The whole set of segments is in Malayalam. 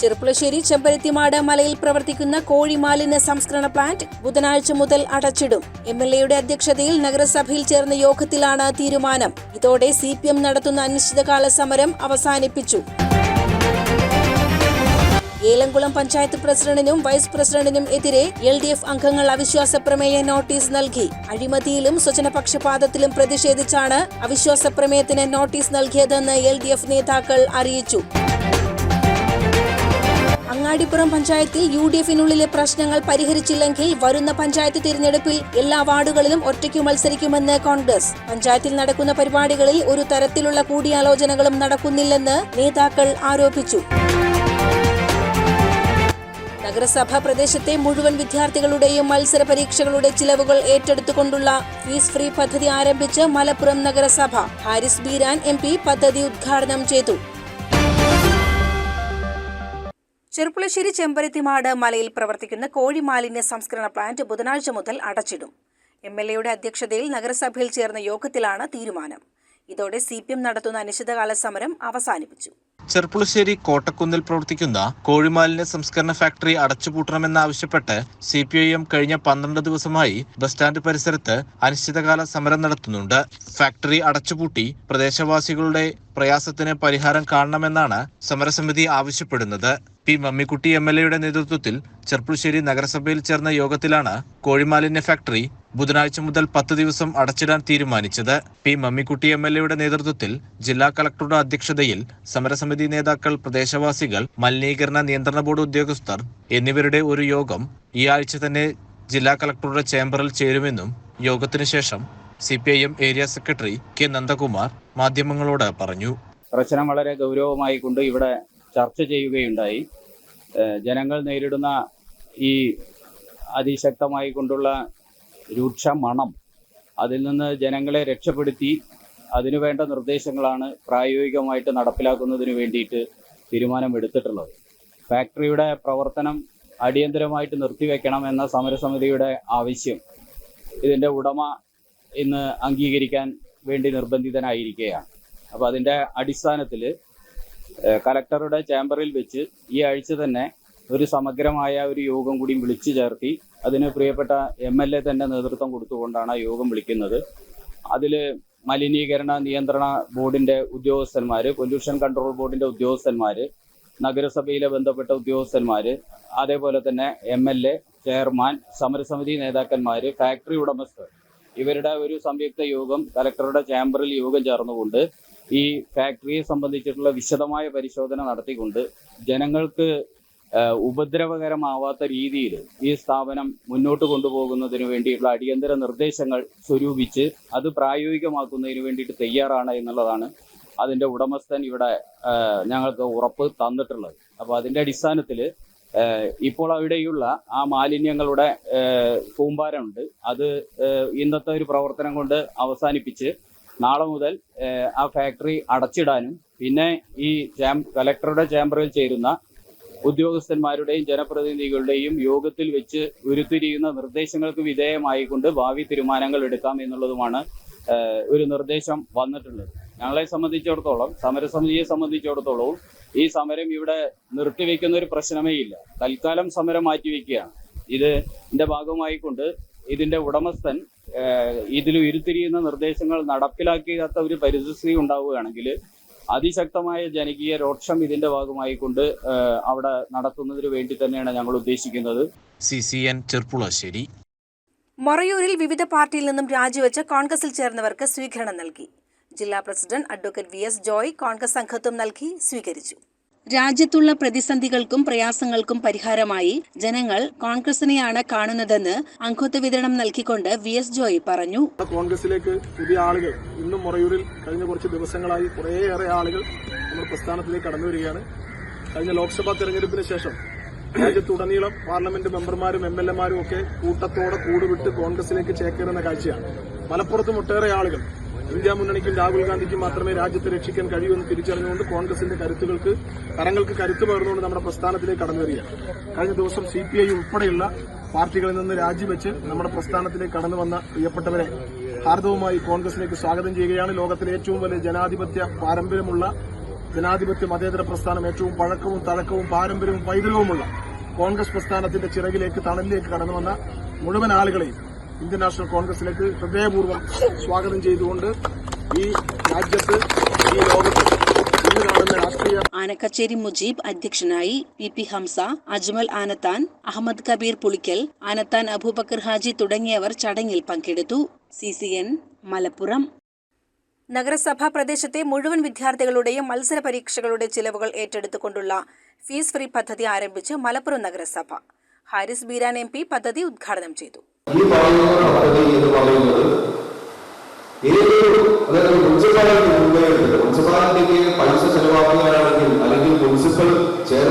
ചെറുപ്പുളശ്ശേരി ചെമ്പരത്തിമാട് മലയിൽ പ്രവർത്തിക്കുന്ന കോഴി മാലിന്യ സംസ്കരണ പ്ലാന്റ് ബുധനാഴ്ച മുതൽ അടച്ചിടും. എം എൽ എയുടെ അധ്യക്ഷതയിൽ നഗരസഭയിൽ ചേർന്ന യോഗത്തിലാണ് തീരുമാനം. ഇതോടെ സി നടത്തുന്ന അനിശ്ചിതകാല സമരം അവസാനിപ്പിച്ചു. ഏലംകുളം പഞ്ചായത്ത് പ്രസിഡന്റിനും വൈസ് പ്രസിഡന്റിനും എതിരെ എൽ ഡി എഫ് അംഗങ്ങൾ അവിശ്വാസ പ്രമേയ നോട്ടീസ് നൽകി. അഴിമതിയിലും സ്വജനപക്ഷപാതത്തിലും പ്രതിഷേധിച്ചാണ് അവിശ്വാസ പ്രമേയത്തിന് നോട്ടീസ് നൽകിയതെന്ന് എൽ ഡി എഫ് നേതാക്കൾ അറിയിച്ചു. അങ്ങാടിപ്പുറം പഞ്ചായത്തിൽ യു ഡി എഫിനുള്ളിലെ പ്രശ്നങ്ങൾ പരിഹരിച്ചില്ലെങ്കിൽ വരുന്ന പഞ്ചായത്ത് തിരഞ്ഞെടുപ്പിൽ എല്ലാ വാർഡുകളിലും ഒറ്റയ്ക്ക് മത്സരിക്കുമെന്ന് കോൺഗ്രസ്. പഞ്ചായത്തിൽ നടക്കുന്ന പരിപാടികളിൽ ഒരു തരത്തിലുള്ള കൂടിയാലോചനകളും നടക്കുന്നില്ലെന്ന് നേതാക്കൾ ആരോപിച്ചു. നഗരസഭ പ്രദേശത്തെ മുഴുവൻ വിദ്യാർത്ഥികളുടെയും മത്സര പരീക്ഷകളുടെ ചിലവുകൾ ഏറ്റെടുത്തുകൊണ്ടുള്ള ഫീസ് ഫ്രീ പദ്ധതി ആരംഭിച്ച് മലപ്പുറം നഗരസഭ. ഹാരിസ് ബീരാൻ എം പദ്ധതി ഉദ്ഘാടനം ചെയ്തു. ചെറുപ്പുളശ്ശേരി ചെമ്പരത്തിമാട് മലയിൽ പ്രവർത്തിക്കുന്ന കോഴി മാലിന്യ സംസ്കരണ പ്ലാന്റ് ബുധനാഴ്ച മുതൽ അടച്ചിടും. എം എൽ എയുടെ അധ്യക്ഷതയിൽ നഗരസഭയിൽ ചേർന്ന യോഗത്തിലാണ് തീരുമാനം. ഇതോടെ സി നടത്തുന്ന അനിശ്ചിതകാല സമരം അവസാനിപ്പിച്ചു. ചെർപ്പുളശ്ശേരി കോട്ടക്കുന്നിൽ പ്രവർത്തിക്കുന്ന കോഴിമാലിന്യ സംസ്കരണ ഫാക്ടറി അടച്ചുപൂട്ടണമെന്നാവശ്യപ്പെട്ട് സി പി ഐ എം കഴിഞ്ഞ പന്ത്രണ്ട് ദിവസമായി ബസ് സ്റ്റാൻഡ് പരിസരത്ത് അനിശ്ചിതകാല സമരം നടത്തുന്നുണ്ട്. ഫാക്ടറി അടച്ചുപൂട്ടി പ്രദേശവാസികളുടെ പ്രയാസത്തിന് പരിഹാരം കാണണമെന്നാണ് സമരസമിതി ആവശ്യപ്പെടുന്നത്. പി മമ്മിക്കുട്ടി എം എൽ എയുടെ നേതൃത്വത്തിൽ ചെർപ്പുളശ്ശേരി നഗരസഭയിൽ ചേർന്ന യോഗത്തിലാണ് കോഴിമാലിന്യ ഫാക്ടറി ബുധനാഴ്ച മുതൽ പത്ത് ദിവസം അടച്ചിടാൻ തീരുമാനിച്ചത് പി മമ്മിക്കുട്ടി എം എൽ എയുടെ നേതൃത്വത്തിൽ ജില്ലാ കളക്ടറുടെ അധ്യക്ഷതയിൽ സമരസമിതി നേതാക്കൾ പ്രദേശവാസികൾ മലിനീകരണ നിയന്ത്രണ ബോർഡ് ഉദ്യോഗസ്ഥർ എന്നിവരുടെ ഒരു യോഗം ഈ ആഴ്ച തന്നെ ജില്ലാ കളക്ടറുടെ ചേംബറിൽ ചേരുമെന്നും യോഗത്തിനു ശേഷം C P I M area secretary K Nandakumar മാധ്യമങ്ങളോട് പറഞ്ഞു. പ്രശ്നം വളരെ ഗൗരവമായി കൊണ്ട് ഇവിടെ ചർച്ച ചെയ്യുകയുണ്ടായി. ജനങ്ങൾ നേരിടുന്ന ഈ അതിശക്തമായി കൊണ്ടുള്ള രൂക്ഷ മണം അതിൽ നിന്ന് ജനങ്ങളെ രക്ഷപ്പെടുത്തി അതിനു വേണ്ട നിർദ്ദേശങ്ങളാണ് പ്രായോഗികമായിട്ട് നടപ്പിലാക്കുന്നതിന് വേണ്ടിയിട്ട് തീരുമാനമെടുത്തിട്ടുള്ളത്. ഫാക്ടറിയുടെ പ്രവർത്തനം അടിയന്തരമായിട്ട് നിർത്തിവെക്കണം എന്ന സമരസമിതിയുടെ ആവശ്യം ഇതിന്റെ ഉടമ ഇന്ന് അംഗീകരിക്കാൻ വേണ്ടി നിർബന്ധിതനായിരിക്കുകയാണ്. അപ്പോൾ അതിന്റെ അടിസ്ഥാനത്തിൽ കലക്ടറുടെ ചേംബറിൽ വെച്ച് ഈ ആഴ്ച തന്നെ ഒരു സമഗ്രമായ ഒരു യോഗം കൂടി വിളിച്ചു ചേർത്തി അതിന് പ്രിയപ്പെട്ട എം എൽ എ തന്നെ നേതൃത്വം കൊടുത്തുകൊണ്ടാണ് യോഗം വിളിക്കുന്നത്. അതിൽ മലിനീകരണ നിയന്ത്രണ ബോർഡിന്റെ ഉദ്യോഗസ്ഥന്മാർ പൊല്യൂഷൻ കൺട്രോൾ ബോർഡിന്റെ ഉദ്യോഗസ്ഥന്മാർ നഗരസഭയിലെ ബന്ധപ്പെട്ട ഉദ്യോഗസ്ഥന്മാർ അതേപോലെ തന്നെ എം എൽ എ ചെയർമാൻ സമരസമിതി നേതാക്കന്മാർ ഫാക്ടറി ഉടമസ്ഥർ ഇവരുടെ ഒരു സംയുക്ത യോഗം കലക്ടറുടെ ചേംബറിൽ യോഗം ചേർന്നുകൊണ്ട് ഈ ഫാക്ടറിയെ സംബന്ധിച്ചിട്ടുള്ള വിശദമായ പരിശോധന നടത്തിക്കൊണ്ട് ജനങ്ങൾക്ക് ഉപദ്രവകരമാവാത്ത രീതിയിൽ ഈ സ്ഥാപനം മുന്നോട്ട് കൊണ്ടുപോകുന്നതിന് വേണ്ടിയിട്ടുള്ള അടിയന്തര നിർദ്ദേശങ്ങൾ സ്വരൂപിച്ച് അത് പ്രായോഗികമാക്കുന്നതിന് വേണ്ടിയിട്ട് തയ്യാറാണ് എന്നുള്ളതാണ് അതിന്റെ ഉടമസ്ഥൻ ഇവിടെ ഞങ്ങൾക്ക് ഉറപ്പ് തന്നിട്ടുള്ളത്. അപ്പോൾ അതിന്റെ അടിസ്ഥാനത്തിൽ ഇപ്പോൾ അവിടെയുള്ള ആ മാലിന്യങ്ങളുടെ കൂമ്പാരമുണ്ട്. അത് ഇന്നത്തെ ഒരു പ്രവർത്തനം കൊണ്ട് അവസാനിപ്പിച്ച് നാളെ മുതൽ ആ ഫാക്ടറി അടച്ചിടാനും പിന്നെ ഈ ചാം കലക്ടറുടെ ചേംബറിൽ ചേരുന്ന ഉദ്യോഗസ്ഥന്മാരുടെയും ജനപ്രതിനിധികളുടെയും യോഗത്തിൽ വെച്ച് ഉരുത്തിരിയുന്ന നിർദ്ദേശങ്ങൾക്ക് വിധേയമായിക്കൊണ്ട് ഭാവി തീരുമാനങ്ങൾ എടുക്കാം എന്നുള്ളതുമാണ് ഒരു നിർദ്ദേശം വന്നിട്ടുള്ളത്. ഞങ്ങളെ സംബന്ധിച്ചിടത്തോളം സമരസമിതിയെ സംബന്ധിച്ചിടത്തോളവും ഈ സമരം ഇവിടെ നിർത്തിവെക്കുന്ന ഒരു പ്രശ്നമേ ഇല്ല. തൽക്കാലം സമരം മാറ്റിവെക്കുകയാണ്. ഇത് ഇതിന്റെ ഭാഗമായിക്കൊണ്ട് ഇതിന്റെ ഉടമസ്ഥൻ ഇതിൽ ഉരുത്തിരിയുന്ന നിർദ്ദേശങ്ങൾ നടപ്പിലാക്കാത്ത ഒരു പരിസ്ഥിതി ഉണ്ടാവുകയാണെങ്കിൽ അതിശക്തമായ ജനകീയ രോക്ഷം ഇതിന്റെ ഭാഗമായി കൊണ്ട് അവിടെ നടത്തുന്നതിന് വേണ്ടി തന്നെയാണ് ഞങ്ങൾ ഉദ്ദേശിക്കുന്നത്. C C N Cherpulassery. മൊറയൂരിൽ വിവിധ പാർട്ടിയിൽ നിന്നും രാജിവെച്ച കോൺഗ്രസിൽ ചേർന്നവർക്ക് സ്വീകരണം നൽകി. ജില്ലാ president advocate V S Joy Congress സംഘത്വം നൽകി സ്വീകരിച്ചു. രാജ്യത്തുള്ള പ്രതിസന്ധികൾക്കും പ്രയാസങ്ങൾക്കും പരിഹാരമായി ജനങ്ങൾ കോൺഗ്രസിനെയാണ് കാണുന്നതെന്ന് അംഗത്വ വിതരണം നൽകിക്കൊണ്ട് വി എസ് ജോയ് പറഞ്ഞു. കോൺഗ്രസിലേക്ക് പുതിയ ആളുകൾ ഇന്നും മുറയൂരിൽ കഴിഞ്ഞ കുറച്ച് ദിവസങ്ങളായി കുറേയേറെ ആളുകൾ നമ്മുടെ പ്രസ്ഥാനത്തിലേക്ക് കടന്നു വരികയാണ്. കഴിഞ്ഞ ലോക്സഭാ തെരഞ്ഞെടുപ്പിന് ശേഷം രാജ്യത്തുടനീളം പാർലമെന്റ് മെമ്പർമാരും എം എൽ എമാരും ഒക്കെ കൂട്ടത്തോടെ കൂടുവിട്ട് കോൺഗ്രസിലേക്ക് ചേക്കേറുന്ന കാഴ്ചയാണ്. മലപ്പുറത്തും ഒട്ടേറെ ആളുകൾ ഇന്ത്യ മുന്നണിക്കും രാഹുൽ ഗാന്ധിക്കും മാത്രമേ രാജ്യത്തെ രക്ഷിക്കാൻ കഴിയൂ എന്ന് തിരിച്ചറിഞ്ഞുകൊണ്ട് കോൺഗ്രസിന്റെ കരുത്തുകൾക്ക് കരങ്ങൾക്ക് കരുത്ത് പകർന്നുകൊണ്ട് നമ്മുടെ പ്രസ്ഥാനത്തിലേക്ക് കടന്നു വരികയാണ് കഴിഞ്ഞ ദിവസം സി പി ഐ ഉൾപ്പെടെയുള്ള പാർട്ടികളിൽ നിന്ന് രാജിവെച്ച് നമ്മുടെ പ്രസ്ഥാനത്തിലേക്ക് കടന്നു വന്ന പ്രിയപ്പെട്ടവരെ ഹാർദവുമായി കോൺഗ്രസിലേക്ക് സ്വാഗതം ചെയ്യുകയാണ്. ലോകത്തിലെ ഏറ്റവും വലിയ ജനാധിപത്യ പാരമ്പര്യമുള്ള ജനാധിപത്യ മതേതര പ്രസ്ഥാനം ഏറ്റവും പഴക്കവും തഴക്കവും പാരമ്പര്യവും പൈതൃകവുമുള്ള കോൺഗ്രസ് പ്രസ്ഥാനത്തിന്റെ ചിറകിലേക്ക് തണലിലേക്ക് കടന്നു വന്ന മുഴുവൻ ആളുകളെയും ഇന്ത്യൻ നാഷണൽ കോൺഗ്രസിലേക്ക് ഹൃദയപൂർവം സ്വാഗതം ചെയ്തുകൊണ്ട് ഈ രാജ്യത്ത് ഈ ലോകത്ത് ആനക്കച്ചേരി മുജീബ് അധ്യക്ഷനായി പി പി ഹംസ അജ്മൽ ആനത്താൻ അഹമ്മദ് കബീർ പുളിക്കൽ ആനത്താൻ അബൂബക്കർ ഹാജി തുടങ്ങിയവർ ചടങ്ങിൽ പങ്കെടുത്തു. C C N Malappuram. നഗരസഭാ പ്രദേശത്തെ മുഴുവൻ വിദ്യാർത്ഥികളുടെയും മത്സര പരീക്ഷകളുടെ ചിലവുകൾ ഏറ്റെടുത്തുകൊണ്ടുള്ള ഫീസ് ഫ്രീ പദ്ധതി ആരംഭിച്ച് മലപ്പുറം നഗരസഭ. ഹാരിസ് ബീരാൻ എം പി പദ്ധതി ഉദ്ഘാടനം ചെയ്തു. ഈ പറയുന്ന പദ്ധതി എന്ന് പറയുന്നത് ഏതൊരു അതായത് മുനിസിപ്പാലിറ്റി മുൻകൈയെടുത്തിട്ട് മുനിസിപ്പാലിറ്റിക്ക് പൈസ ചെലവാക്കുകയാണെങ്കിൽ അല്ലെങ്കിൽ മുനിസിപ്പൽ ചെയർമാനും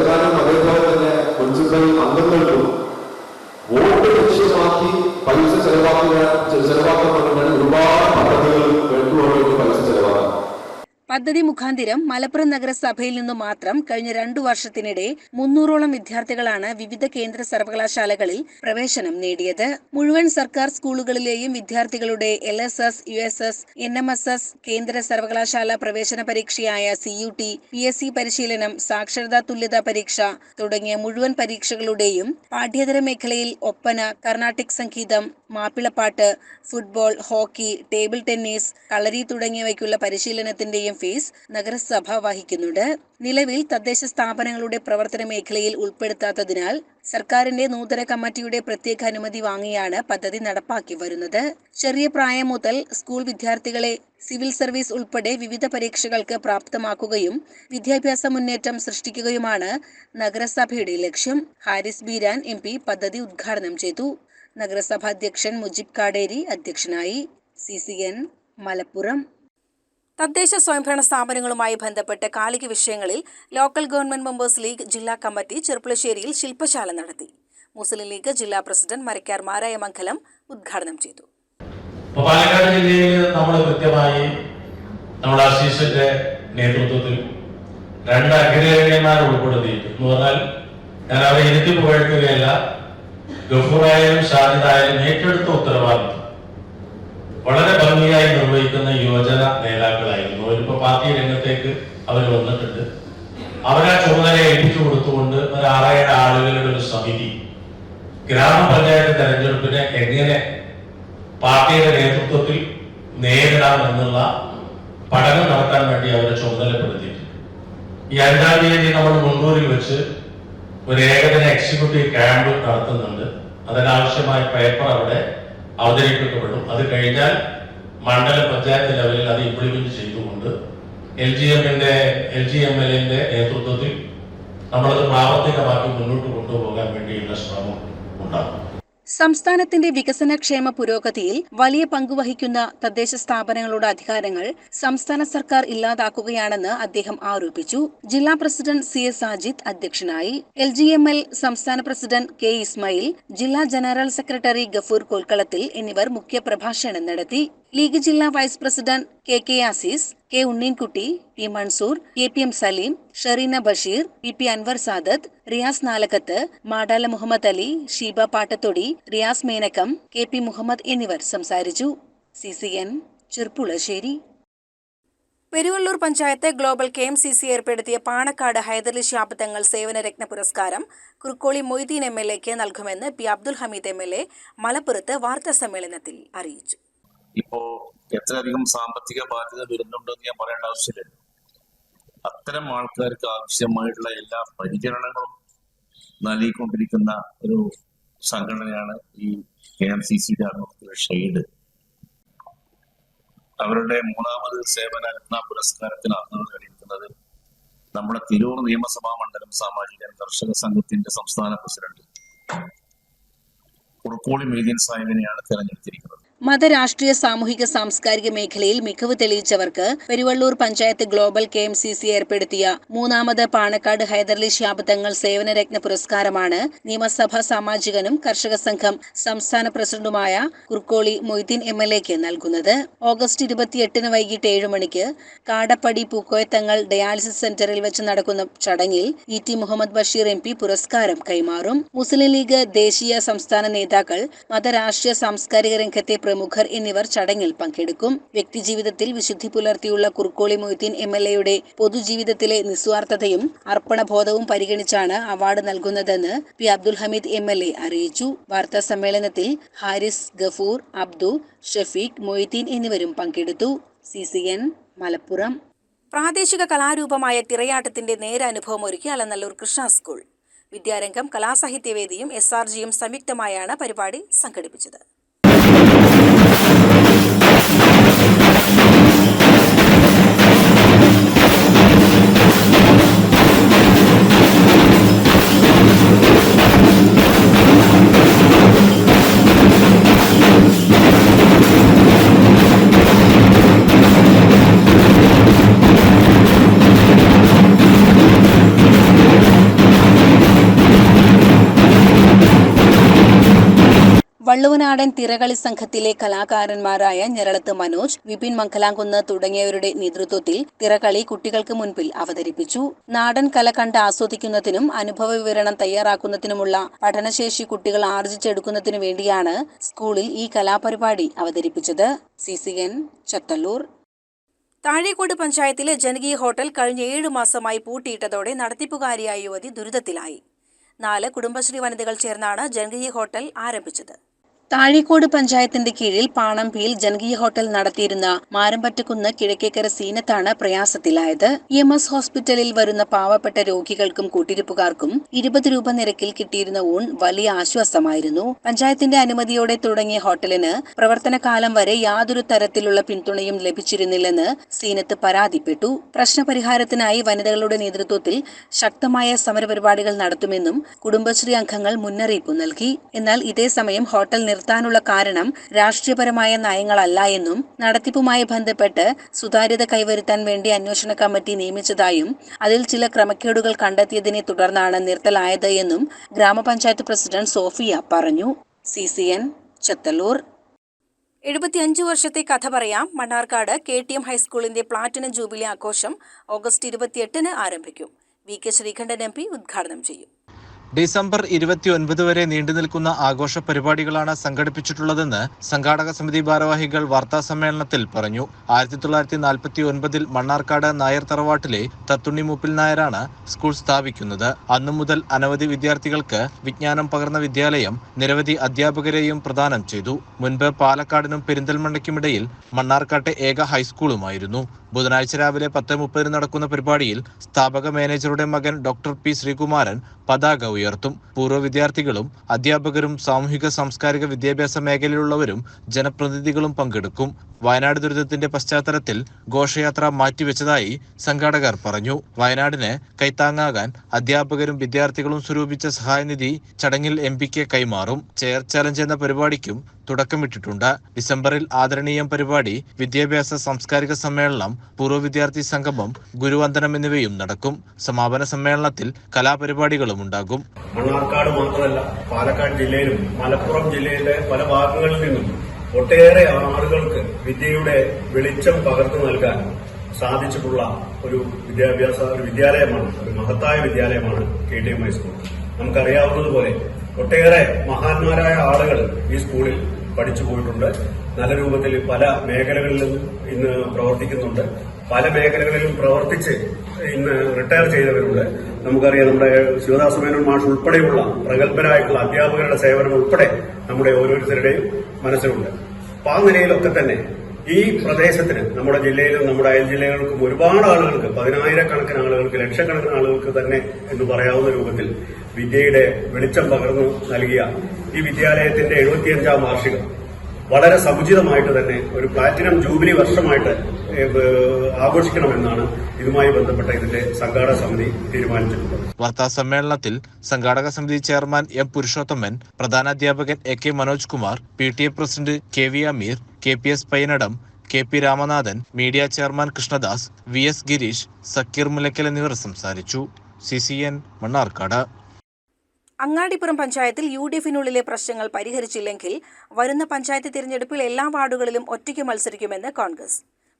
മുഖാന്തിരം മലപ്പുറം നഗരസഭയിൽ നിന്നു മാത്രം കഴിഞ്ഞ രണ്ടു വർഷത്തിനിടെ മുന്നൂറോളം വിദ്യാർത്ഥികളാണ് വിവിധ കേന്ദ്ര സർവകലാശാലകളിൽ പ്രവേശനം നേടിയത്. മുഴുവൻ സർക്കാർ സ്കൂളുകളിലെയും വിദ്യാർത്ഥികളുടെ L S S U S S N M S S കേന്ദ്ര സർവകലാശാല പ്രവേശന പരീക്ഷയായ C U T P S C പരിശീലനം സാക്ഷരതാ തുല്യതാ പരീക്ഷ തുടങ്ങിയ മുഴുവൻ പരീക്ഷകളുടെയും പാഠ്യേതര മേഖലയിൽ ഒപ്പന കർണാട്ടിക് സംഗീതം Mappilappattu football hockey table tennis Kalari തുടങ്ങിയവയ്ക്കുള്ള പരിശീലനത്തിന്റെയും ഫീസ് നഗരസഭ വഹിക്കുന്നുണ്ട്. നിലവിൽ തദ്ദേശ സ്ഥാപനങ്ങളുടെ പ്രവർത്തന മേഖലയിൽ ഉൾപ്പെടുത്താത്തതിനാൽ സർക്കാരിന്റെ നൂതന കമ്മിറ്റിയുടെ പ്രത്യേക അനുമതി വാങ്ങിയാണ് പദ്ധതി നടപ്പാക്കി വരുന്നത്. ചെറിയ പ്രായം മുതൽ സ്കൂൾ വിദ്യാർത്ഥികളെ സിവിൽ സർവീസ് ഉൾപ്പെടെ വിവിധ പരീക്ഷകൾക്ക് പ്രാപ്തമാക്കുകയും വിദ്യാഭ്യാസ മുന്നേറ്റം സൃഷ്ടിക്കുകയുമാണ് നഗരസഭയുടെ ലക്ഷ്യം. ഹാരിസ് ബീരാൻ എം പദ്ധതി ഉദ്ഘാടനം ചെയ്തു. നഗരസഭാധ്യക്ഷൻ മുജിബ് കാടേരി അധ്യക്ഷനായി. C C N Malappuram. തദ്ദേശ സ്വയംഭരണ സ്ഥാപനങ്ങളുമായി ബന്ധപ്പെട്ട് കാലിക വിഷയങ്ങളിൽ ലോക്കൽ ഗവൺമെന്റ് മെമ്പേഴ്സ് ലീഗ് ജില്ലാ കമ്മിറ്റി ചെറുപ്പുളശ്ശേരിയിൽ ശില്പശാല നടത്തി. മുസ്ലിം ലീഗ് ജില്ലാ പ്രസിഡന്റ് മരക്കാർ മാരായ മംഗലം ഉദ്ഘാടനം ചെയ്തു. പാലക്കാട് ജില്ലയിൽ നമ്മൾ കൃത്യമായി നമ്മുടെ ആശീഷിന്റെ നേതൃത്വത്തിൽ രണ്ട് അഗ്രഹണ്യന്മാരെ ഉൾപ്പെടുത്തിയിട്ട് എന്ന് പറഞ്ഞാൽ ഞാൻ അവരെ ഇരുത്തി പുകഴ്ത്തുകയല്ല ഗഫൂറായാലും ഷാജിദായാലും ഏറ്റെടുത്ത ഉത്തരവാദിത്വം. വളരെ ഭംഗിയായി നിർവഹിക്കുന്ന യുവജന നേതാക്കളായിരുന്നു. അവരിപ്പോ പാർട്ടി രംഗത്തേക്ക് അവർ വന്നിട്ടുണ്ട്. അവരെ ചുമതല ഏൽപ്പിച്ചു കൊടുത്തുകൊണ്ട് ഒരു ആറേഴ് ആളുകളുടെ ഒരു സമിതി ഗ്രാമപഞ്ചായത്ത് തെരഞ്ഞെടുപ്പിനെ എങ്ങനെ പാർട്ടിയുടെ നേതൃത്വത്തിൽ നേരിടാം എന്നുള്ള പഠനം നടത്താൻ വേണ്ടി അവരെ ചുമതലപ്പെടുത്തിയിട്ടുണ്ട്. ഈ അഞ്ചാം തീയതി നമ്മൾ മുണ്ടൂരിൽ വെച്ച് ഒരു ഏകദിന എക്സിക്യൂട്ടീവ് ക്യാമ്പ് നടത്തുന്നുണ്ട്. അതിനാവശ്യമായ പേപ്പർ അവിടെ അവതരിപ്പിക്കപ്പെടും. അത് കഴിഞ്ഞാൽ മണ്ഡല പഞ്ചായത്ത് ലെവലിൽ അത് ഇംപ്ലിമെന്റ് ചെയ്തുകൊണ്ട് എൽ ജി എമ്മിന്റെ എൽ ജി എം എൽ എന്റെ നേതൃത്വത്തിൽ നമ്മളത് പ്രാവർത്തികമാക്കി മുന്നോട്ട് കൊണ്ടുപോകാൻ വേണ്ടിയുള്ള ശ്രമം ഉണ്ടാകും. സംസ്ഥാനത്തിന്റെ വികസനക്ഷേമ പുരോഗതിയിൽ വലിയ പങ്കുവഹിക്കുന്ന തദ്ദേശ സ്ഥാപനങ്ങളുടെ അധികാരങ്ങൾ സംസ്ഥാന സർക്കാർ ഇല്ലാതാക്കുകയാണെന്ന് അദ്ദേഹം ആരോപിച്ചു. ജില്ലാ പ്രസിഡന്റ് സി എസ് സാജിദ് അധ്യക്ഷനായി. എൽ ജി എം എൽ സംസ്ഥാന പ്രസിഡന്റ് കെ ഇസ്മായിൽ ജില്ലാ ജനറൽ സെക്രട്ടറി ഗഫൂർ കൊൽക്കളത്തിൽ എന്നിവർ മുഖ്യപ്രഭാഷണം നടത്തി. ലീഗ് ജില്ലാ vice president K K Azeez K Unneenkutty P Mansoor K P M Saleem Shereena Basheer P P Anwar Sadath Riyas Nalakath Madala Muhammad Ali Sheeba Pattathodi Riyas Menakkam K P Muhammad എന്നിവർ സംസാരിച്ചു. C C N Cherpulassery. Peruvallur panchayat global K M C C ഏർപ്പെടുത്തിയ പാണക്കാട് ഹൈദരലി ശാപത്തങ്ങൾ തങ്ങൾ സേവനരത്ന പുരസ്കാരം കുറുക്കോളി മൊയ്തീൻ എം എൽ എക്ക് നൽകുമെന്ന് P Abdul Hameed M L A മലപ്പുറത്ത് വാർത്താ സമ്മേളനത്തിൽ അറിയിച്ചു. ഇപ്പോ എത്രയധികം സാമ്പത്തിക ബാധ്യത വരുന്നുണ്ടെന്ന് ഞാൻ പറയേണ്ട ആവശ്യമില്ല. അത്തരം ആൾക്കാർക്ക് ആവശ്യമായിട്ടുള്ള എല്ലാ പരിചരണങ്ങളും നൽകിക്കൊണ്ടിരിക്കുന്ന ഒരു സംഘടനയാണ് ഈ കെ എം സി ആത്മഹത്യ ഷെയ്ഡ്. അവരുടെ മൂന്നാമത് സേവന രത്ന പുരസ്കാരത്തിന് അർഹത നേടിയിരിക്കുന്നത്. നമ്മുടെ തിരൂർ നിയമസഭാ മണ്ഡലം സാമാജികൻ കർഷക സംഘത്തിന്റെ സംസ്ഥാന പ്രസിഡന്റ് കുറുക്കോളി മീതിയൻ സാഹിബിനെയാണ് തെരഞ്ഞെടുത്തിരിക്കുന്നത്. മതരാഷ്ട്രീയ സാമൂഹിക സാംസ്കാരിക മേഖലയിൽ മികവ് തെളിയിച്ചവർക്ക് Peruvallur panchayat global K M C C ഏർപ്പെടുത്തിയ മൂന്നാമത് പാണക്കാട് ഹൈദർലി ശാബ് തങ്ങൾ സേവനരത്ന പുരസ്കാരമാണ് നിയമസഭാ സാമാജികനും കർഷക സംഘം സംസ്ഥാന പ്രസിഡന്റുമായ കുർക്കോളി മൊയ്തീൻ എം എൽ എക്ക് നൽകുന്നത്. ഓഗസ്റ്റ് ഇരുപത്തിയെട്ടിന് വൈകിട്ട് ഏഴ് മണിക്ക് കാടപ്പടി പൂക്കോയത്തങ്ങൾ ഡയാലിസിസ് സെന്ററിൽ വെച്ച് നടക്കുന്ന ചടങ്ങിൽ E T Muhammad Basheer M P പുരസ്കാരം കൈമാറും. മുസ്ലിം ലീഗ് ദേശീയ സംസ്ഥാന നേതാക്കൾ മതരാഷ്ട്രീയ സാംസ്കാരിക രംഗത്തെ പ്രമുഖർ എന്നിവർ ചടങ്ങിൽ പങ്കെടുക്കും. വ്യക്തിജീവിതത്തിൽ വിശുദ്ധി പുലർത്തിയുള്ള കുർക്കോളി മൊയ്തീൻ എം എൽ എയുടെ പൊതുജീവിതത്തിലെ നിസ്വാർത്ഥതയും അർപ്പണബോധവും പരിഗണിച്ചാണ് അവാർഡ് നൽകുന്നതെന്ന് P Abdul Hameed M L A അറിയിച്ചു. വാർത്താ സമ്മേളനത്തിൽ ഹാരിസ് ഗഫൂർ അബ്ദു ഷഫീഖ് മൊയ്തീൻ എന്നിവരും പങ്കെടുത്തു. C C N Malappuram. പ്രാദേശിക കലാരൂപമായ തിരയാട്ടത്തിന്റെ നേരനുഭവം ഒരുക്കി അലനല്ലൂർ കൃഷ്ണ സ്കൂൾ. വിദ്യാരംഗം കലാസാഹിത്യവേദിയും എസ് ആർ ജിയും സംയുക്തമായാണ് പരിപാടി സംഘടിപ്പിച്ചത്. Thank you. വള്ളുവനാടൻ തിരകളി സംഘത്തിലെ കലാകാരന്മാരായ ഞെരളത്ത് മനോജ് വിപിൻ മംഗലാംകുന്ന് തുടങ്ങിയവരുടെ നേതൃത്വത്തിൽ തിരകളി കുട്ടികൾക്ക് മുൻപിൽ അവതരിപ്പിച്ചു. നാടൻ കല കണ്ട് ആസ്വദിക്കുന്നതിനും അനുഭവ വിവരണം തയ്യാറാക്കുന്നതിനുമുള്ള പഠനശേഷി കുട്ടികൾ ആർജിച്ചെടുക്കുന്നതിനു വേണ്ടിയാണ് സ്കൂളിൽ ഈ കലാപരിപാടി അവതരിപ്പിച്ചത്. C C N Chathallur. Thazhekode പഞ്ചായത്തിലെ ജനകീയ ഹോട്ടൽ കഴിഞ്ഞ ഏഴു മാസമായി പൂട്ടിയിട്ടതോടെ നടത്തിപ്പുകാരിയായ യുവതി ദുരിതത്തിലായി. നാല് കുടുംബശ്രീ വനിതകൾ ചേർന്നാണ് ജനകീയ ഹോട്ടൽ ആരംഭിച്ചത്. താഴേക്കോട് പഞ്ചായത്തിന്റെ കീഴിൽ പാണമ്പിയിൽ ജനകീയ ഹോട്ടൽ നടത്തിയിരുന്ന മാരമ്പറ്റക്കുന്ന് കിഴക്കേക്കര സീനത്താണ് പ്രയാസത്തിലായത്. ഇ എം എസ് ഹോസ്പിറ്റലിൽ വരുന്ന പാവപ്പെട്ട രോഗികൾക്കും കൂട്ടിരിപ്പുകാർക്കും ഇരുപത് രൂപ നിരക്കിൽ കിട്ടിയിരുന്ന ഊൺ വലിയ ആശ്വാസമായിരുന്നു. പഞ്ചായത്തിന്റെ അനുമതിയോടെ തുടങ്ങിയ ഹോട്ടലിന് പ്രവർത്തനകാലം വരെ യാതൊരു തരത്തിലുള്ള പിന്തുണയും ലഭിച്ചിരുന്നില്ലെന്ന് സീനത്ത് പരാതിപ്പെട്ടു. പ്രശ്നപരിഹാരത്തിനായി വനിതകളുടെ നേതൃത്വത്തിൽ ശക്തമായ സമരപരിപാടികൾ നടത്തുമെന്നും കുടുംബശ്രീ അംഗങ്ങൾ മുന്നറിയിപ്പ് നൽകി. എന്നാൽ ഇതേസമയം ഹോട്ടൽ നിർത്താനുള്ള കാരണം രാഷ്ട്രീയപരമായ നയങ്ങളല്ല എന്നും നടത്തിപ്പുമായി ബന്ധപ്പെട്ട് സുതാര്യത കൈവരുത്താൻ വേണ്ടി അന്വേഷണ കമ്മിറ്റി നിയമിച്ചതായും അതിൽ ചില ക്രമക്കേടുകൾ കണ്ടെത്തിയതിനെ തുടർന്നാണ് നിർത്തലായത് എന്നും ഗ്രാമപഞ്ചായത്ത് പ്രസിഡന്റ് സോഫിയ പറഞ്ഞു. C C N Chathallur. എഴുപത്തിയഞ്ച് വർഷത്തെ കഥ പറയാം. മണ്ണാർക്കാട് കെ ടി എം ഹൈസ്കൂളിന്റെ പ്ലാറ്റിനം ജൂബിലി ആഘോഷം ഓഗസ്റ്റ് ഇരുപത്തിയെട്ടിന് ആരംഭിക്കും. V K Sreekandan M P ഉദ്ഘാടനം ചെയ്യും. ഡിസംബർ ഇരുപത്തിയൊൻപത് വരെ നീണ്ടുനിൽക്കുന്ന ആഘോഷ പരിപാടികളാണ് സംഘടിപ്പിച്ചിട്ടുള്ളതെന്ന് സംഘാടക സമിതി ഭാരവാഹികൾ വാർത്താ സമ്മേളനത്തിൽ പറഞ്ഞു. ആയിരത്തി തൊള്ളായിരത്തി നാൽപ്പത്തി ഒൻപതിൽ മണ്ണാർക്കാട് നായർ തറവാട്ടിലെ തത്തുണ്ണി മൂപ്പിൽ നായരാണ് സ്കൂൾ സ്ഥാപിക്കുന്നത്. അന്നു മുതൽ അനവധി വിദ്യാർത്ഥികൾക്ക് വിജ്ഞാനം പകർന്ന വിദ്യാലയം നിരവധി അധ്യാപകരെയും പ്രദാനം ചെയ്തു. മുൻപ് പാലക്കാടിനും പെരിന്തൽമണ്ണയ്ക്കുമിടയിൽ മണ്ണാർക്കാട്ടെ ഏക ഹൈസ്കൂളുമായിരുന്നു. ബുധനാഴ്ച രാവിലെ പത്ത് മുപ്പതിന് നടക്കുന്ന പരിപാടിയിൽ സ്ഥാപക മാനേജറുടെ മകൻ ഡോക്ടർ പി ശ്രീകുമാരൻ പതാക ഉയർത്തും. പൂർവ വിദ്യാർത്ഥികളും അധ്യാപകരും സാമൂഹിക സാംസ്കാരിക വിദ്യാഭ്യാസ മേഖലയിലുള്ളവരും ജനപ്രതിനിധികളും പങ്കെടുക്കും. വയനാട് ദുരിതത്തിന്റെ പശ്ചാത്തലത്തിൽ ഘോഷയാത്ര മാറ്റിവെച്ചതായി സംഘാടകർ പറഞ്ഞു. വയനാടിന് കൈത്താങ്ങാകാൻ അധ്യാപകരും വിദ്യാർത്ഥികളും സ്വരൂപിച്ച സഹായനിധി ചടങ്ങിൽ എം കൈമാറും. ചെയർ ചലഞ്ച് എന്ന പരിപാടിക്കും തുടക്കമിട്ടിട്ടുണ്ട് ഡിസംബറിൽ ആദരണീയം പരിപാടി വിദ്യാഭ്യാസ സാംസ്കാരിക സമ്മേളനം പൂർവ വിദ്യാർത്ഥി സംഗമം ഗുരുവന്ദനം എന്നിവയും നടക്കും. സമാപന സമ്മേളനത്തിൽ കലാപരിപാടികളും ഉണ്ടാകും. മണ്ണാർക്കാട് മാത്രമല്ല പാലക്കാട് ജില്ലയിലും മലപ്പുറം ജില്ലയിലെ പല ഭാഗങ്ങളിൽ നിന്നും ഒട്ടേറെ ആളുകൾക്ക് വിദ്യയുടെ വെളിച്ചം പകർന്നു നൽകാൻ സാധിച്ചിട്ടുള്ള ഒരു വിദ്യാഭ്യാസ ഒരു വിദ്യാലയമാണ് ഒരു മഹത്തായ വിദ്യാലയമാണ് K T M high school നമുക്കറിയാവുന്നതുപോലെ ഒട്ടേറെ മഹാന്മാരായ ആളുകൾ ഈ സ്കൂളിൽ പഠിച്ചു പോയിട്ടുണ്ട്. നല്ല രൂപത്തിൽ പല മേഖലകളിലും ഇന്ന് പ്രവർത്തിക്കുന്നുണ്ട്. പല മേഖലകളിലും പ്രവർത്തിച്ച് ഇന്ന് റിട്ടയർ ചെയ്തവരുണ്ട്. നമുക്കറിയാം നമ്മുടെ ശിവദാസ മേനോൻ മാഷ് ഉൾപ്പെടെയുള്ള പ്രഗത്ഭരായിട്ടുള്ള അധ്യാപകരുടെ സേവനം ഉൾപ്പെടെ നമ്മുടെ ഓരോരുത്തരുടെയും മനസ്സിലുണ്ട്. അപ്പൊ ആ നിലയിലൊക്കെ തന്നെ ഈ പ്രദേശത്തിന് നമ്മുടെ ജില്ലയിലും നമ്മുടെ അയൽ ജില്ലകൾക്കും ഒരുപാട് ആളുകൾക്ക് പതിനായിരക്കണക്കിന് ആളുകൾക്ക് ലക്ഷക്കണക്കിന് ആളുകൾക്ക് തന്നെ എന്ന് പറയാവുന്ന രൂപത്തിൽ വിദ്യയുടെ വെളിച്ചം പകർന്നു നൽകിയ ഈ വിദ്യാലയത്തിന്റെ എഴുപത്തിയഞ്ചാം വാർഷികം വളരെ സമുചിതമായിട്ട് തന്നെ ഒരു പ്ലാറ്റിനം ജൂബിലി വർഷമായിട്ട് ആഘോഷിക്കണമെന്നാണ് ഇതുമായി ബന്ധപ്പെട്ട ഇതിന്റെ സംഘാടക സമിതി തീരുമാനിച്ചിട്ടുള്ളത്. വാർത്താ സമ്മേളനത്തിൽ സംഘാടക സമിതി chairman M Purushothaman പ്രധാനാധ്യാപകൻ A K Manoj Kumar P T A president K V Ameer K P S Painadam K P Ramanathan media chairman Krishnadas V S Gireesh Sakkeer Mulakkal എന്നിവർ സംസാരിച്ചു. C C N Mannarkkad. Angadippuram പഞ്ചായത്തിൽ യു ഡി എഫിനുള്ളിലെ പ്രശ്നങ്ങൾ പരിഹരിച്ചില്ലെങ്കിൽ വരുന്ന പഞ്ചായത്ത് തിരഞ്ഞെടുപ്പിൽ എല്ലാ വാർഡുകളിലും ഒറ്റയ്ക്ക് മത്സരിക്കുമെന്ന് കോൺഗ്രസ്.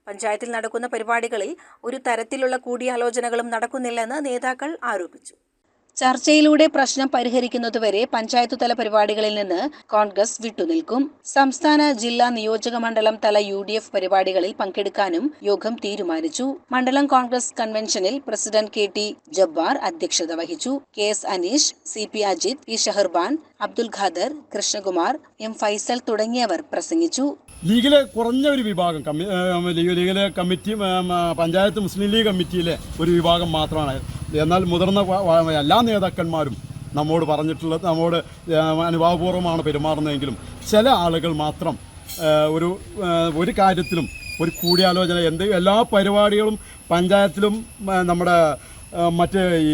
പഞ്ചായത്തിൽ നടക്കുന്ന പരിപാടികളിൽ ഒരു തരത്തിലുള്ള കൂടിയാലോചനകളും നടക്കുന്നില്ലെന്ന് നേതാക്കൾ ആരോപിച്ചു. ചർച്ചയിലൂടെ പ്രശ്നം പരിഹരിക്കുന്നതുവരെ പഞ്ചായത്ത് തല പരിപാടികളിൽ നിന്ന് കോൺഗ്രസ് വിട്ടുനിൽക്കും. സംസ്ഥാന ജില്ലാ നിയോജക മണ്ഡലം തല യു ഡി എഫ് പരിപാടികളിൽ പങ്കെടുക്കാനും യോഗം തീരുമാനിച്ചു. മണ്ഡലം കോൺഗ്രസ് കൺവെൻഷനിൽ പ്രസിഡന്റ് കെ ടി ജബ്ബാർ അധ്യക്ഷത വഹിച്ചു. K S Aneesh C P Ajith P Shaharban Abdul Khader Krishnakumar M Faisal തുടങ്ങിയവർ പ്രസംഗിച്ചു. ലീഗിലെ കുറഞ്ഞ ഒരു വിഭാഗം ലീഗിലെ കമ്മിറ്റി പഞ്ചായത്ത് മുസ്ലിം ലീഗ് കമ്മിറ്റിയിലെ ഒരു വിഭാഗം മാത്രമാണ്. എന്നാൽ മുതിർന്ന എല്ലാ നേതാക്കന്മാരും നമ്മോട് പറഞ്ഞിട്ടുള്ളത് നമ്മോട് അനുഭാവപൂർവമാണ് പെരുമാറുന്നതെങ്കിലും ചില ആളുകൾ മാത്രം ഒരു ഒരു കാര്യത്തിലും ഒരു കൂടിയാലോചന എന്ത് എല്ലാ പരിപാടികളും പഞ്ചായത്തിലും നമ്മുടെ മറ്റ് ഈ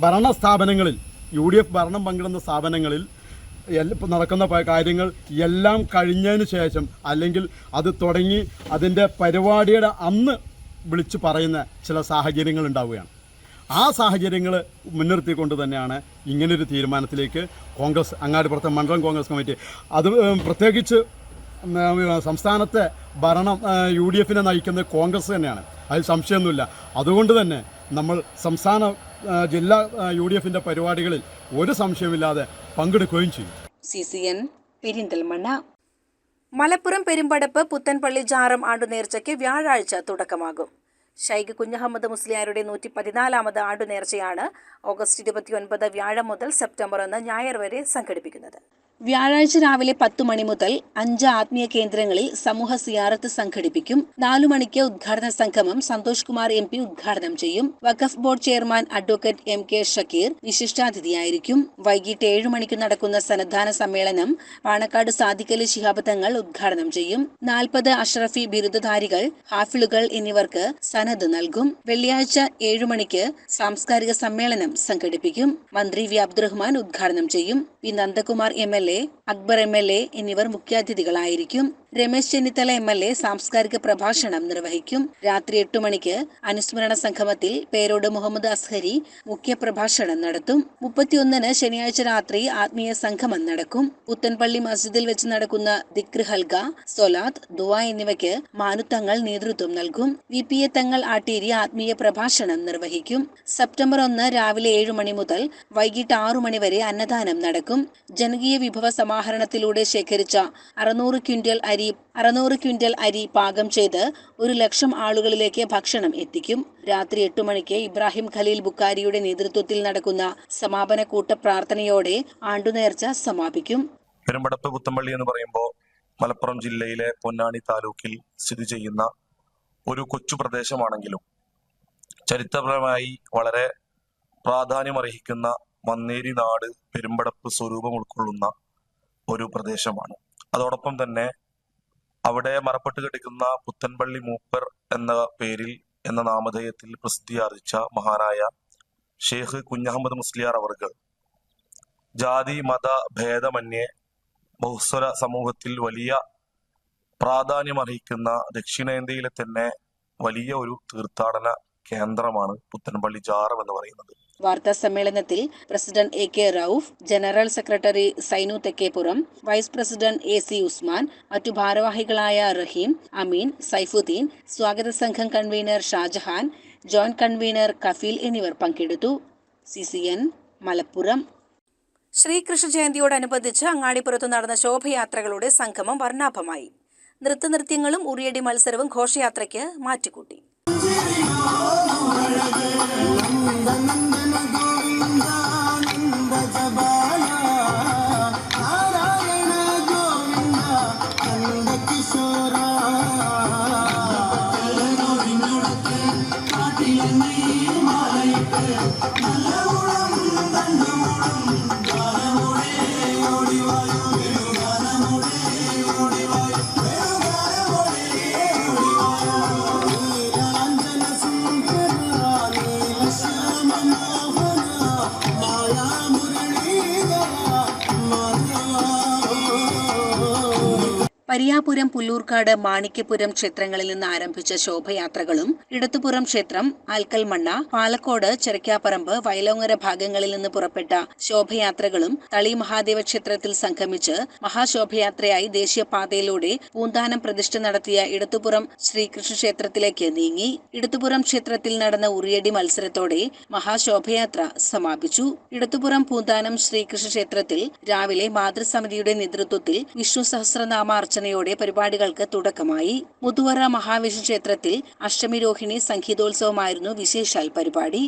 ഭരണ സ്ഥാപനങ്ങളിൽ യു ഡി എഫ് ഭരണം പങ്കിടുന്ന സ്ഥാപനങ്ങളിൽ നടക്കുന്ന കാര്യങ്ങൾ എല്ലാം കഴിഞ്ഞതിന് ശേഷം അല്ലെങ്കിൽ അത് തുടങ്ങി അതിന്റെ പരിപാടിയുടെ അന്ന് വിളിച്ചു പറയുന്ന ചില സാഹചര്യങ്ങൾ ഉണ്ടാവുകയാണ്. ആ സാഹചര്യങ്ങൾ മുൻനിർത്തിക്കൊണ്ട് തന്നെയാണ് ഇങ്ങനൊരു തീരുമാനത്തിലേക്ക് കോൺഗ്രസ് അങ്ങാടിപ്പുറത്തെ മണ്ഡലം കോൺഗ്രസ് കമ്മിറ്റി. അത് പ്രത്യേകിച്ച് സംസ്ഥാനത്തെ ഭരണം യു ഡി എഫിനെ നയിക്കുന്നത് കോൺഗ്രസ് തന്നെയാണ്. അതിൽ സംശയമൊന്നുമില്ല. അതുകൊണ്ട് തന്നെ നമ്മൾ സംസ്ഥാന ജില്ലാ യു ഡി എഫിന്റെ പരിപാടികളിൽ ഒരു സംശയമില്ലാതെ പങ്കെടുക്കുകയും ചെയ്യും. C C N Perinthalmanna. Malappuram Perumpadappu Puthanpalli ജാറം ആണ്ടുനേർച്ചയ്ക്ക് വ്യാഴാഴ്ച തുടക്കമാകും. ഷൈഖ് കുഞ്ഞഹമ്മദ് മുസ്ലിയാരുടെ നൂറ്റി പതിനാലാമത് ആണ്ടുനേർച്ചയാണ് ഓഗസ്റ്റ് ഇരുപത്തിയൊൻപത് വ്യാഴം മുതൽ സെപ്റ്റംബർ ഒന്ന് ഞായർ വരെ സംഘടിപ്പിക്കുന്നത്. വ്യാഴാഴ്ച രാവിലെ പത്തു മണി മുതൽ അഞ്ച് ആത്മീയ കേന്ദ്രങ്ങളിൽ സമൂഹ സിയാറത്ത് സംഘടിപ്പിക്കും. നാലു മണിക്ക് ഉദ്ഘാടന സംഗമം സന്തോഷ് കുമാർ എം പി ഉദ്ഘാടനം ചെയ്യും. വഖഫ് board chairman advocate M K Shakeer വിശിഷ്ടാതിഥിയായിരിക്കും. വൈകിട്ട് ഏഴു മണിക്ക് നടക്കുന്ന സന്നദ്ധാന സമ്മേളനം പാണക്കാട് സാദിഖലി ശിഹാബ് തങ്ങൾ ഉദ്ഘാടനം ചെയ്യും. നാൽപ്പത് അഷ്റഫി ബിരുദധാരികൾ ഹാഫിളുകൾ എന്നിവർക്ക് സനദ് നൽകും. വെള്ളിയാഴ്ച ഏഴു മണിക്ക് സാംസ്കാരിക സമ്മേളനം സംഘടിപ്പിക്കും. മന്ത്രി വി അബ്ദുറഹ്മാൻ ഉദ്ഘാടനം ചെയ്യും. P Nandakumar M L A Oke. Okay. Akbar M L A എന്നിവർ മുഖ്യാതിഥികളായിരിക്കും. Ramesh Chennithala M L A സാംസ്കാരിക പ്രഭാഷണം നിർവഹിക്കും. രാത്രി എട്ടു മണിക്ക് അനുസ്മരണ സംഗമത്തിൽ പേരോട് മുഹമ്മദ് അസ്ഹരി മുഖ്യപ്രഭാഷണം നടത്തും. മുപ്പത്തിയൊന്നിന് ശനിയാഴ്ച രാത്രി ആത്മീയ സംഗമം നടക്കും. പുത്തൻപള്ളി മസ്ജിദിൽ വെച്ച് നടക്കുന്ന ദിക്ർ ഹൽഗ സൊലാത്ത് ദുവ എന്നിവയ്ക്ക് മാനുത്തങ്ങൾ നേതൃത്വം നൽകും. വി പി എ തങ്ങൾ ആട്ടേരി ആത്മീയ പ്രഭാഷണം നിർവഹിക്കും. സെപ്റ്റംബർ ഒന്ന് രാവിലെ ഏഴു മണി മുതൽ വൈകിട്ട് ആറു മണി വരെ അന്നദാനം നടക്കും. ജനകീയ വിഭവ സമാഹരണത്തിലൂടെ ശേഖരിച്ച അറുന്നൂറ് ക്വിന്റൽ അരി അറുന്നൂറ് ക്വിന്റൽ അരി പാകം ചെയ്ത് ഒരു ലക്ഷം ആളുകളിലേക്ക് ഭക്ഷണം എത്തിക്കും. രാത്രി എട്ടു മണിക്ക് ഇബ്രാഹിം ഖലീൽ ബുക്കാരിയുടെ നേതൃത്വത്തിൽ നടക്കുന്ന സമാപന കൂട്ട പ്രാർത്ഥനയോടെ ആണ്ടുനേർച്ച സമാപിക്കും. പെരുമ്പടപ്പ് പുത്തമ്പള്ളി എന്ന് പറയുമ്പോൾ മലപ്പുറം ജില്ലയിലെ പൊന്നാനി താലൂക്കിൽ സ്ഥിതി ചെയ്യുന്ന ഒരു കൊച്ചു പ്രദേശമാണെങ്കിലും ചരിത്രപരമായി വളരെ പ്രാധാന്യം അർഹിക്കുന്ന മന്നേരി നാട് പെരുമ്പടപ്പ് സ്വരൂപം ഉൾക്കൊള്ളുന്ന ഒരു പ്രദേശമാണ്. അതോടൊപ്പം തന്നെ അവിടെ മറപ്പെട്ട് കിടക്കുന്ന പുത്തൻപള്ളി മൂപ്പർ എന്ന പേരിൽ എന്ന നാമധേയത്തിൽ പ്രസിദ്ധിയാർജിച്ച മഹാനായ ഷേഖ് കുഞ്ഞഹമ്മദ് മുസ്ലിയാർ അവർകൾ ജാതി മത ഭേദമന്യേ ബഹുസ്വര സമൂഹത്തിൽ വലിയ പ്രാധാന്യം അർഹിക്കുന്ന ദക്ഷിണേന്ത്യയിലെ തന്നെ വലിയ ഒരു തീർത്ഥാടന കേന്ദ്രമാണ് പുത്തൻപള്ളി ജാറം എന്ന് പറയുന്നത്. വാർത്താ സമ്മേളനത്തിൽ president A K Rauf general secretary Sainu Thekkepuram vice president A C Usman മറ്റു ഭാരവാഹികളായ റഹീം അമീൻ സൈഫുദ്ദീൻ സ്വാഗത സംഘം convener Shajahan joint convener Kafeel എന്നിവർ പങ്കെടുത്തു. C C N Malappuram. Sreekrishna ജയന്തിയോടനുബന്ധിച്ച് അങ്ങാടിപ്പുറത്ത് നടന്ന ശോഭയാത്രകളുടെ സംഗമം വർണാഭമായി. നൃത്തനൃത്യങ്ങളും ഉറിയടി മത്സരവും ഘോഷയാത്രയ്ക്ക് മാറ്റിക്കൂട്ടി அழகு പരിയാപുരം പുല്ലൂർക്കാട് മാണിക്യപുരം ക്ഷേത്രങ്ങളിൽ നിന്ന് ആരംഭിച്ച ശോഭയാത്രകളും ഇടത്തുപുറം ക്ഷേത്രം ആൽക്കൽമണ്ണ പാലക്കോട് ചെറക്കാപ്പറമ്പ് വയലോങ്ങര ഭാഗങ്ങളിൽ നിന്ന് പുറപ്പെട്ട ശോഭയാത്രകളും തളി മഹാദേവ ക്ഷേത്രത്തിൽ സംഗമിച്ച് മഹാശോഭയാത്രയായി ദേശീയപാതയിലൂടെ പൂന്താനം പ്രതിഷ്ഠ നടത്തിയ ഇടത്തുപുറം ശ്രീകൃഷ്ണ ക്ഷേത്രത്തിലേക്ക് നീങ്ങി. ഇടത്തുപുറം ക്ഷേത്രത്തിൽ നടന്ന ഉറിയടി മത്സരത്തോടെ മഹാശോഭയാത്ര സമാപിച്ചു. ഇടത്തുപുറം പൂന്താനം ശ്രീകൃഷ്ണ ക്ഷേത്രത്തിൽ രാവിലെ മാതൃസമിതിയുടെ നേതൃത്വത്തിൽ വിഷ്ണു സഹസ്രനാമാർച്ചനയോടെ പരിപാടികൾക്ക് തുടക്കമായി. മുതുവറ മഹാവിഷ്ണു ക്ഷേത്രത്തിൽ അഷ്ടമി രോഹിണി സംഗീതോത്സവമായിരുന്നു വിശേഷാൽ പരിപാടി.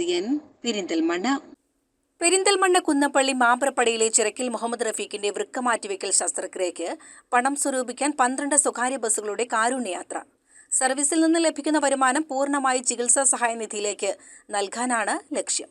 സി പെരിന്തൽമണ്ണ. പെരിന്തൽമണ്ണ കുന്നപ്പള്ളി മാമ്പ്രപ്പടിയിലെ ചിറക്കിൽ മുഹമ്മദ് റഫീഖിന്റെ വൃക്ക മാറ്റിവെക്കൽ ശസ്ത്രക്രിയയ്ക്ക് പണം സ്വരൂപിക്കാൻ പന്ത്രണ്ട് സ്വകാര്യ ബസ്സുകളുടെ കാരുണ്യയാത്ര. സർവീസിൽ നിന്ന് ലഭിക്കുന്ന വരുമാനം പൂർണമായി ചികിത്സാ സഹായ നിധിയിലേക്ക് നൽകാനാണ് ലക്ഷ്യം.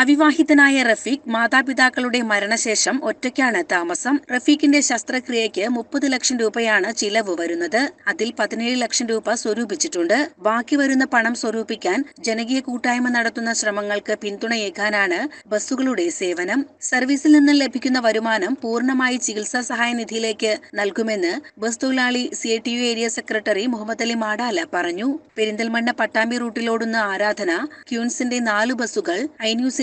അവിവാഹിതനായ റഫീഖ് മാതാപിതാക്കളുടെ മരണശേഷം ഒറ്റയ്ക്കാണ് താമസം. റഫീഖിന്റെ ശസ്ത്രക്രിയയ്ക്ക് മുപ്പത് ലക്ഷം രൂപയാണ് ചിലവ് വരുന്നത്. അതിൽ പതിനേഴ് ലക്ഷം രൂപ സ്വരൂപിച്ചിട്ടുണ്ട്. ബാക്കി വരുന്ന പണം സ്വരൂപിക്കാൻ ജനകീയ കൂട്ടായ്മ നടത്തുന്ന ശ്രമങ്ങൾക്ക് പിന്തുണയേക്കാനാണ് ബസ്സുകളുടെ സേവനം. സർവീസിൽ നിന്ന് ലഭിക്കുന്ന വരുമാനം പൂർണമായി ചികിത്സാ സഹായ നിധിയിലേക്ക് നൽകുമെന്ന് ബസ് തൊഴിലാളി C A T U area secretary Muhammad Ali Madala പറഞ്ഞു. പെരിന്തൽമണ്ണ പട്ടാമ്പി റൂട്ടിലോടുന്ന ആരാധന ക്യൂൻസിന്റെ നാല് ബസ്സുകൾ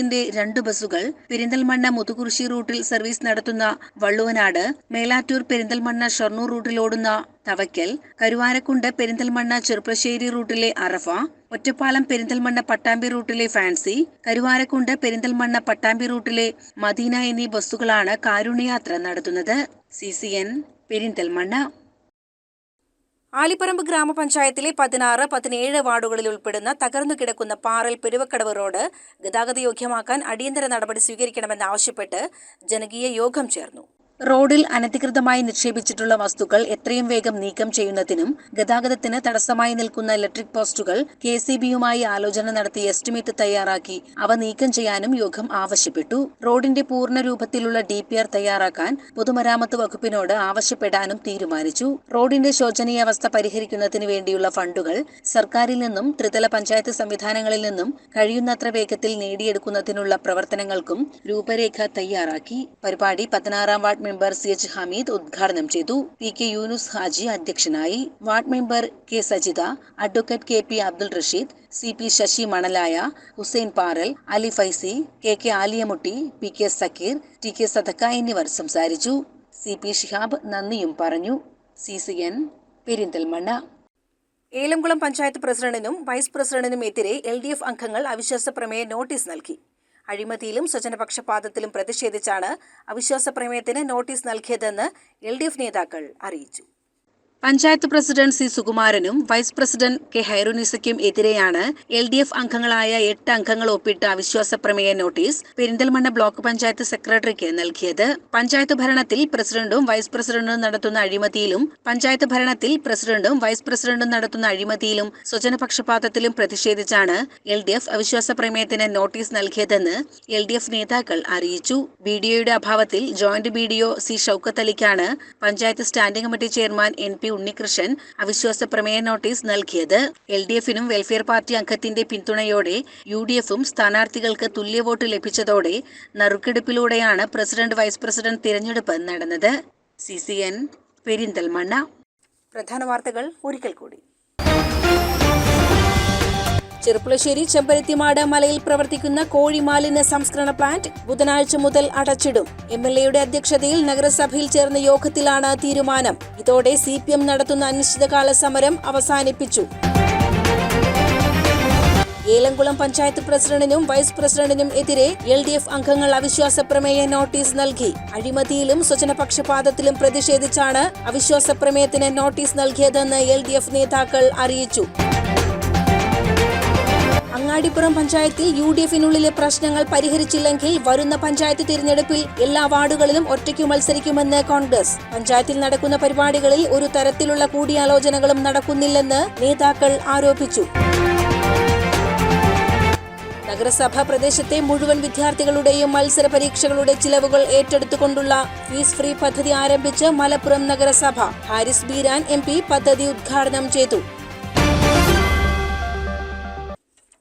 ഐന്യൂസിന്റെ രണ്ട് ബസ്സുകൾ പെരിന്തൽമണ്ണ മുതുകുറിശി റൂട്ടിൽ സർവീസ് നടത്തുന്ന വള്ളുവനാട് മേലാറ്റൂർ പെരിന്തൽമണ്ണ ഷൊർണൂർ റൂട്ടിലോടുന്ന തവയ്ക്കൽ കരുവാരക്കുണ്ട് പെരിന്തൽമണ്ണ ചെറുപ്പശ്ശേരി റൂട്ടിലെ അറഫ ഒറ്റപ്പാലം പെരിന്തൽമണ്ണ പട്ടാമ്പി റൂട്ടിലെ ഫാൻസി കരുവാരക്കുണ്ട് പെരിന്തൽമണ്ണ പട്ടാമ്പി റൂട്ടിലെ മദീന എന്നീ ബസ്സുകളാണ് കാരുണ്യയാത്ര നടത്തുന്നത്. C C N Perinthalmanna. Alipparamba ഗ്രാമപഞ്ചായത്തിലെ പതിനാറ് പതിനേഴ് വാർഡുകളിൽ ഉൾപ്പെടുന്ന തകർന്നു കിടക്കുന്ന പാറൽ പെരുവക്കടവ് റോഡ് ഗതാഗത യോഗ്യമാക്കാൻ അടിയന്തര നടപടി സ്വീകരിക്കണമെന്നാവശ്യപ്പെട്ട് ജനകീയ യോഗം ചേർന്നു. റോഡിൽ അനധികൃതമായി നിക്ഷേപിച്ചിട്ടുള്ള വസ്തുക്കൾ എത്രയും വേഗം നീക്കം ചെയ്യുന്നതിനും ഗതാഗതത്തിന് തടസ്സമായി നിൽക്കുന്ന ഇലക്ട്രിക് പോസ്റ്റുകൾ കെ സി ബിയുമായി ആലോചന നടത്തി എസ്റ്റിമേറ്റ് തയ്യാറാക്കി അവ നീക്കം ചെയ്യാനും യോഗം ആവശ്യപ്പെട്ടു. റോഡിന്റെ പൂർണ രൂപത്തിലുള്ള ഡി പി ആർ തയ്യാറാക്കാൻ പൊതുമരാമത്ത് വകുപ്പിനോട് ആവശ്യപ്പെടാനും തീരുമാനിച്ചു. റോഡിന്റെ ശോചനീയാവസ്ഥ പരിഹരിക്കുന്നതിന് വേണ്ടിയുള്ള ഫണ്ടുകൾ സർക്കാരിൽ നിന്നും ത്രിതല പഞ്ചായത്ത് സംവിധാനങ്ങളിൽ നിന്നും കഴിയുന്നത്ര വേഗത്തിൽ നേടിയെടുക്കുന്നതിനുള്ള പ്രവർത്തനങ്ങൾക്കും രൂപരേഖ തയ്യാറാക്കി. പരിപാടി പതിനാറാം ward member C H Hameed ഉദ്ഘാടനം ചെയ്തു. പി കെ യൂനുസ് ഹാജി അധ്യക്ഷനായി. Ward member K Sajitha advocate K P Abdul Rasheed C P Sasi Manalaya Hussain Paral Ali Faizy K K Aliyamutty P K Zakir T K Sadakka എന്നിവർ സംസാരിച്ചു. സി പി ഷിഹാബ് നന്ദിയും പറഞ്ഞു. C C N Perinthalmanna. Elamkulam panchayat പ്രസിഡന്റിനും vice പ്രസിഡന്റിനും എതിരെ എൽ ഡി എഫ് അംഗങ്ങൾ അവിശ്വാസ പ്രമേയ നോട്ടീസ് നൽകി. അഴിമതിയിലും സ്വജനപക്ഷപാതത്തിലും പ്രതിഷേധിച്ചാണ് അവിശ്വാസ പ്രമേയത്തിന് നോട്ടീസ് നൽകിയതെന്ന് എൽ ഡി എഫ് നേതാക്കൾ അറിയിച്ചു പഞ്ചായത്ത് പ്രസിഡന്റ് സി സുകുമാരനും വൈസ് പ്രസിഡന്റ് കെ ഹൈറുനിസയ്ക്കും എതിരെയാണ് എൽ ഡി എഫ് അംഗങ്ങളായ എട്ട് അംഗങ്ങൾ ഒപ്പിട്ട അവിശ്വാസ പ്രമേയ നോട്ടീസ് പെരിന്തൽമണ്ണ ബ്ലോക്ക് പഞ്ചായത്ത് സെക്രട്ടറിക്ക് നൽകിയത്. പഞ്ചായത്ത് ഭരണത്തിൽ പ്രസിഡന്റും വൈസ് പ്രസിഡന്റും നടത്തുന്ന അഴിമതിയിലും പഞ്ചായത്ത് ഭരണത്തിൽ പ്രസിഡന്റും വൈസ് പ്രസിഡന്റും നടത്തുന്ന അഴിമതിയിലും സ്വജനപക്ഷപാതത്തിലും പ്രതിഷേധിച്ചാണ് എൽ ഡി എഫ് അവിശ്വാസ പ്രമേയത്തിന് നോട്ടീസ് നൽകിയതെന്ന് എൽ ഡി എഫ് നേതാക്കൾ അറിയിച്ചു. ബി ഡി ഒയുടെ അഭാവത്തിൽ joint B D O C Shoukath അലിക്കാണ് panchayat standing committee chairman N P Unnikrishnan അവിശ്വാസ പ്രമേയ നോട്ടീസ് നൽകിയത്. എൽ ഡി എഫിനും വെൽഫെയർ പാർട്ടി അംഗത്തിന്റെ പിന്തുണയോടെ യു ഡി എഫും സ്ഥാനാർത്ഥികൾക്ക് തുല്യ വോട്ട് ലഭിച്ചതോടെ നറുക്കെടുപ്പിലൂടെയാണ് പ്രസിഡന്റ് വൈസ് പ്രസിഡന്റ് തിരഞ്ഞെടുപ്പ് നടന്നത്. C C N Perinthalmanna. പ്രധാന വാർത്തകൾ ഒരിക്കൽ കൂടി. ചെറുപ്പുളശ്ശേരി ചെമ്പരത്തിമാട് മലയിൽ പ്രവർത്തിക്കുന്ന കോഴി മാലിന്യ സംസ്കരണ പ്ലാന്റ് ബുധനാഴ്ച മുതൽ അടച്ചിടും. എം എൽ എയുടെ അധ്യക്ഷതയിൽ നഗരസഭയിൽ ചേർന്ന യോഗത്തിലാണ് തീരുമാനം. ഇതോടെ സി പി എം നടത്തുന്ന അനിശ്ചിതകാല സമരം അവസാനിപ്പിച്ചു. ഏലംകുളം പഞ്ചായത്ത് പ്രസിഡന്റിനും വൈസ് പ്രസിഡന്റിനും എതിരെ എൽ ഡി എഫ് അംഗങ്ങൾ അവിശ്വാസ പ്രമേയ നോട്ടീസ് നൽകി. അഴിമതിയിലും സ്വജനപക്ഷപാതത്തിലും പ്രതിഷേധിച്ചാണ് അവിശ്വാസ പ്രമേയത്തിന് നോട്ടീസ് നൽകിയതെന്ന് എൽ ഡി എഫ് നേതാക്കൾ അറിയിച്ചു. അങ്ങാടിപ്പുറം പഞ്ചായത്തിൽ യു ഡി എഫിനുള്ളിലെ പ്രശ്നങ്ങൾ പരിഹരിച്ചില്ലെങ്കിൽ വരുന്ന പഞ്ചായത്ത് തിരഞ്ഞെടുപ്പിൽ എല്ലാ വാർഡുകളിലും ഒറ്റയ്ക്ക് മത്സരിക്കുമെന്ന് കോൺഗ്രസ്. പഞ്ചായത്തിൽ നടക്കുന്ന പരിപാടികളിൽ ഒരു തരത്തിലുള്ള കൂടിയാലോചനകളും നടക്കുന്നില്ലെന്ന് നേതാക്കൾ ആരോപിച്ചു. നഗരസഭ പ്രദേശത്തെ മുഴുവൻ വിദ്യാർത്ഥികളുടെയും മത്സര പരീക്ഷകളുടെ ചിലവുകൾ ഏറ്റെടുത്തുകൊണ്ടുള്ള ഫീസ് ഫ്രീ പദ്ധതി ആരംഭിച്ച് മലപ്പുറം നഗരസഭ. ഹാരിസ് ബീരാൻ എം പദ്ധതി ഉദ്ഘാടനം ചെയ്തു.